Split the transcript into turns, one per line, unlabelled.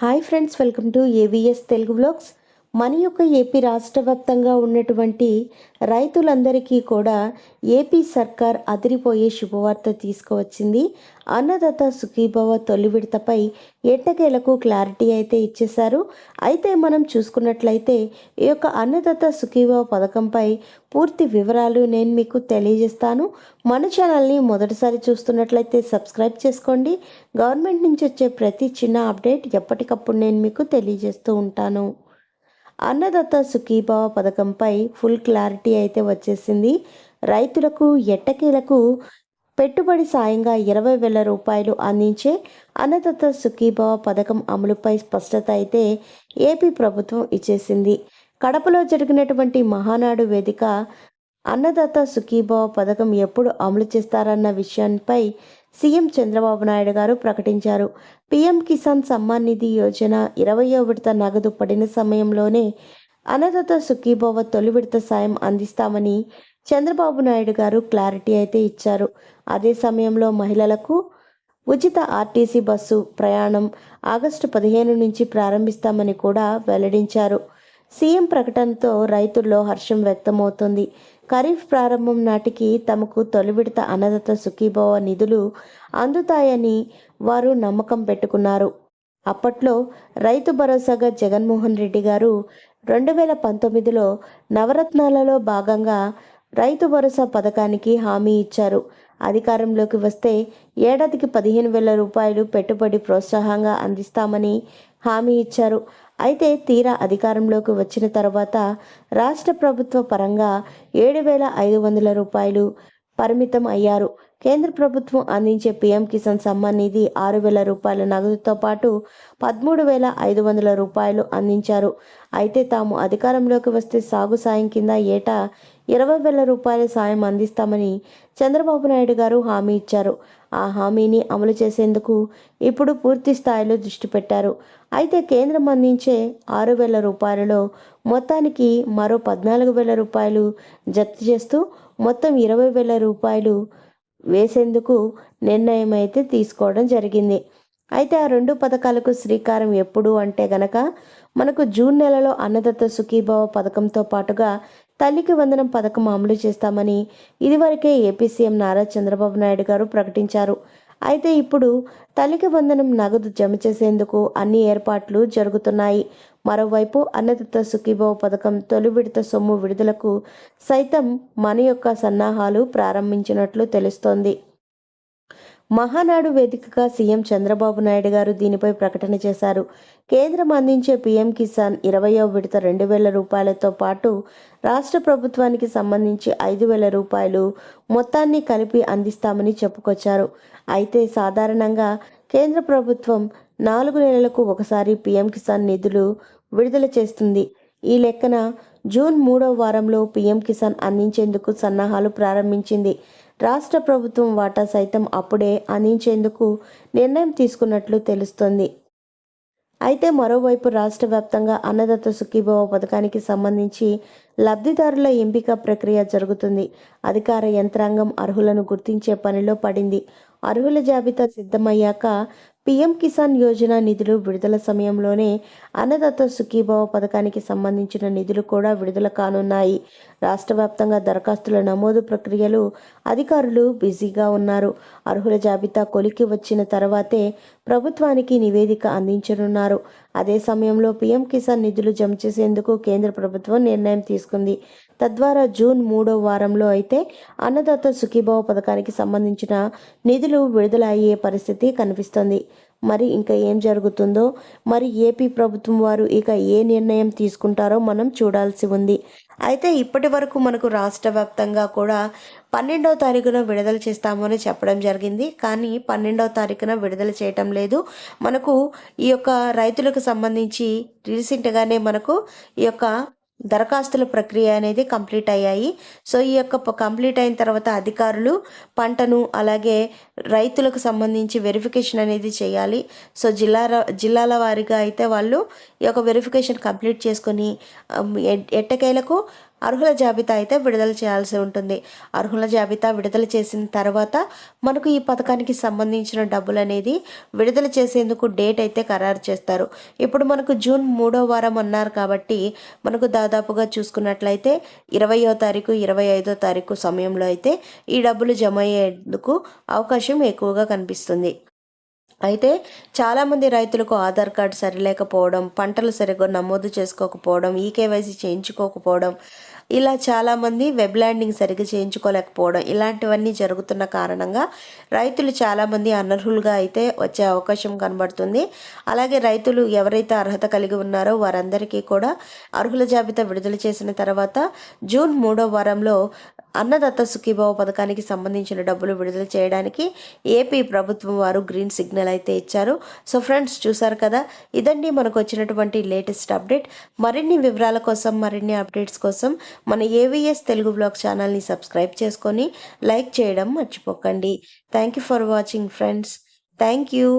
Hi friends welcome to AVS Telugu blogs. మన యొక్క AP రాష్ట్ర వ్యాప్తంగా ఉన్నటువంటి రైతులందరికీ కూడా ఏపీ సర్కార్ అదిరిపోయే శుభవార్త తీసుకువచ్చింది. అన్నదాత సుఖీభవ తొలి విడతపై ఎట్టకేలకు క్లారిటీ అయితే ఇచ్చేశారు. అయితే మనం చూసుకున్నట్లయితే ఈ యొక్క అన్నదాత సుఖీభవ పథకంపై పూర్తి వివరాలు నేను మీకు తెలియజేస్తాను. మన ఛానల్ని మొదటిసారి చూస్తున్నట్లయితే సబ్స్క్రైబ్ చేసుకోండి. గవర్నమెంట్ నుంచి వచ్చే ప్రతి చిన్న అప్డేట్ ఎప్పటికప్పుడు నేను మీకు తెలియజేస్తూ ఉంటాను. అన్నదత్త సుఖీభావ పథకంపై ఫుల్ క్లారిటీ అయితే వచ్చేసింది. రైతులకు ఎట్టకేలకు పెట్టుబడి సాయంగా ఇరవై వేల రూపాయలు అందించే అన్నదత్త సుఖీభావ పథకం అమలుపై స్పష్టత అయితే ఏపీ ప్రభుత్వం ఇచ్చేసింది. కడపలో జరిగినటువంటి మహానాడు వేదిక అన్నదాత సుఖీభావ పథకం ఎప్పుడు అమలు చేస్తారన్న విషయంపై సీఎం చంద్రబాబు నాయుడు గారు ప్రకటించారు. పీఎం కిసాన్ సమ్మాన్ నిధి యోజన ఇరవయో విడత నగదు పడిన సమయంలోనే అన్నదాత సుఖీభావ తొలి విడత సాయం అందిస్తామని చంద్రబాబు నాయుడు గారు క్లారిటీ అయితే ఇచ్చారు. అదే సమయంలో మహిళలకు ఉచిత ఆర్టీసీ బస్సు ప్రయాణం ఆగస్టు పదిహేను నుంచి ప్రారంభిస్తామని కూడా వెల్లడించారు. సీఎం ప్రకటనతో రైతుల్లో హర్షం వ్యక్తమవుతుంది. ఖరీఫ్ ప్రారంభం నాటికి తమకు తొలి విడత అన్నదాత సుఖీభవ నిధులు అందుతాయని వారు నమ్మకం పెట్టుకున్నారు. అప్పట్లో రైతు భరోసాగా జగన్మోహన్ రెడ్డి గారు రెండు వేల పంతొమ్మిదిలో నవరత్నాలలో భాగంగా రైతు భరోసా పథకానికి హామీ ఇచ్చారు. అధికారంలోకి వస్తే ఏడాదికి పదిహేను వేల రూపాయలు పెట్టుబడి ప్రోత్సాహంగా అందిస్తామని హామీ ఇచ్చారు. అయితే తీరా అధికారంలోకి వచ్చిన తర్వాత రాష్ట్ర ప్రభుత్వ పరంగా ఏడు వేల ఐదు వందల రూపాయలు పరిమితం అయ్యారు. కేంద్ర ప్రభుత్వం అందించే పీఎం కిసాన్ సమ్మాన్ నిధి ఆరు వేల రూపాయల నగదుతో పాటు పదమూడు వేల ఐదు వందల రూపాయలు అందించారు. అయితే తాము అధికారంలోకి వస్తే సాగు సాయం కింద ఏటా ఇరవై వేల రూపాయల సాయం అందిస్తామని చంద్రబాబు నాయుడు గారు హామీ ఇచ్చారు. ఆ హామీని అమలు చేసేందుకు ఇప్పుడు పూర్తి స్థాయిలో దృష్టి పెట్టారు. అయితే కేంద్రం అందించే ఆరు వేల రూపాయలలో మొత్తానికి మరో పద్నాలుగు వేల రూపాయలు జప్తు చేస్తూ మొత్తం ఇరవై వేల రూపాయలు వేసేందుకు నిర్ణయం అయితే తీసుకోవడం జరిగింది. అయితే ఆ రెండు పథకాలకు శ్రీకారం ఎప్పుడు అంటే గనక మనకు జూన్ నెలలో అన్నదత్త సుఖీభావ పథకంతో పాటుగా తల్లికి వందనం పథకం అమలు చేస్తామని ఇదివరకే ఏపీ సీఎం నారా చంద్రబాబు నాయుడు గారు ప్రకటించారు. అయితే ఇప్పుడు తల్లికి వందనం నగదు జమ చేసేందుకు అన్ని ఏర్పాట్లు జరుగుతున్నాయి. మరోవైపు అన్నదత్త సుఖీభావ పథకం తొలి విడత సొమ్ము విడుదలకు సైతం మన యొక్క సన్నాహాలు ప్రారంభించినట్లు తెలుస్తోంది. మహానాడు వేదికగా సీఎం చంద్రబాబు నాయుడు గారు దీనిపై ప్రకటన చేశారు. కేంద్రం అందించే పీఎం కిసాన్ ఇరవయో విడత రెండు వేల రూపాయలతో పాటు రాష్ట్ర ప్రభుత్వానికి సంబంధించి ఐదు వేల రూపాయలు మొత్తాన్ని కలిపి అందిస్తామని చెప్పుకొచ్చారు. అయితే సాధారణంగా కేంద్ర ప్రభుత్వం నాలుగు నెలలకు ఒకసారి పీఎం కిసాన్ నిధులు విడుదల చేస్తుంది. ఈ లెక్కన జూన్ మూడో వారంలో పీఎం కిసాన్ అందించేందుకు సన్నాహాలు ప్రారంభించింది. రాష్ట్ర ప్రభుత్వం వాటా సైతం అప్పుడే అందించేందుకు నిర్ణయం తీసుకున్నట్లు తెలుస్తోంది. అయితే మరోవైపు రాష్ట్ర వ్యాప్తంగా అన్నదత్త సుఖీభవ పథకానికి సంబంధించి లబ్ధిదారుల ఎంపిక ప్రక్రియ జరుగుతుంది. అధికార యంత్రాంగం అర్హులను గుర్తించే పనిలో పడింది. అర్హుల జాబితా సిద్ధమయ్యాక పీఎం కిసాన్ యోజన నిధులు విడుదల సమయంలోనే అన్నదాత సుఖీభావ పథకానికి సంబంధించిన నిధులు కూడా విడుదల కానున్నాయి. రాష్ట్ర వ్యాప్తంగా దరఖాస్తుల నమోదు ప్రక్రియలు అధికారులు బిజీగా ఉన్నారు. అర్హుల జాబితా కొలికి వచ్చిన తర్వాతే ప్రభుత్వానికి నివేదిక అందించనున్నారు. అదే సమయంలో పీఎం కిసాన్ నిధులు జమ చేసేందుకు కేంద్ర ప్రభుత్వం నిర్ణయం తీసుకుంది. తద్వారా జూన్ మూడో వారంలో అయితే అన్నదాత సుఖీభావ పథకానికి సంబంధించిన నిధులు విడుదల అయ్యే పరిస్థితి కనిపిస్తోంది. మరి ఇంకా ఏం జరుగుతుందో మరి ఏపీ ప్రభుత్వం వారు ఇక ఏ నిర్ణయం తీసుకుంటారో మనం చూడాల్సి ఉంది. అయితే ఇప్పటి వరకు మనకు రాష్ట్ర వ్యాప్తంగా కూడా పన్నెండవ తారీఖున విడుదల చేస్తామని చెప్పడం జరిగింది. కానీ పన్నెండవ తారీఖున విడుదల చేయటం లేదు. మనకు ఈ యొక్క రైతులకు సంబంధించి రీసెంట్గానే మనకు ఈ యొక్క దరఖాస్తుల ప్రక్రియ అనేది కంప్లీట్ అయ్యాయి. సో ఈ యొక్క కంప్లీట్ అయిన తర్వాత అధికారులు పంటను అలాగే రైతులకు సంబంధించి వెరిఫికేషన్ అనేది చేయాలి. సో జిల్లా జిల్లాల వారిగా అయితే వాళ్ళు ఈ యొక్క వెరిఫికేషన్ కంప్లీట్ చేసుకొని ఎట్టకేలకు అర్హుల జాబితా అయితే విడుదల చేయాల్సి ఉంటుంది. అర్హుల జాబితా విడుదల చేసిన తర్వాత మనకు ఈ పథకానికి సంబంధించిన డబ్బులు అనేది విడుదల చేసేందుకు డేట్ అయితే ఖరారు చేస్తారు. ఇప్పుడు మనకు జూన్ మూడో వారం అన్నారు కాబట్టి మనకు దాదాపుగా చూసుకున్నట్లయితే ఇరవయో తారీఖు ఇరవై ఐదో తారీఖు సమయంలో అయితే ఈ డబ్బులు జమ అయ్యేందుకు అవకాశం ఎక్కువగా కనిపిస్తుంది. అయితే చాలామంది రైతులకు ఆధార్ కార్డు సరిలేకపోవడం పంటలు సరిగ్గా నమోదు చేసుకోకపోవడం ఈకేవైసీ చేయించుకోకపోవడం ఇలా చాలామంది వెబ్ ల్యాండింగ్ సరిగ్గా చేయించుకోలేకపోవడం ఇలాంటివన్నీ జరుగుతున్న కారణంగా రైతులు చాలామంది అనర్హులుగా అయితే వచ్చే అవకాశం కనబడుతుంది. అలాగే రైతులు ఎవరైతే అర్హత కలిగి ఉన్నారో వారందరికీ కూడా అర్హుల జాబితా విడుదల చేసిన తర్వాత జూన్ మూడో వారంలో అన్నదత్త సుఖీభావ పథకానికి సంబంధించిన డబ్బులు విడుదల చేయడానికి ఏపీ ప్రభుత్వం వారు గ్రీన్ సిగ్నల్ అయితే ఇచ్చారు. సో ఫ్రెండ్స్ చూసారు కదా? ఇదండి మనకు వచ్చినటువంటి లేటెస్ట్ అప్డేట్. మరిన్ని వివరాల కోసం మరిన్ని అప్డేట్స్ కోసం మన ఏవిఎస్ తెలుగు బ్లాగ్ ఛానల్ని సబ్స్క్రైబ్ చేసుకొని లైక్ చేయడం మర్చిపోకండి. Thank you for watching friends thank you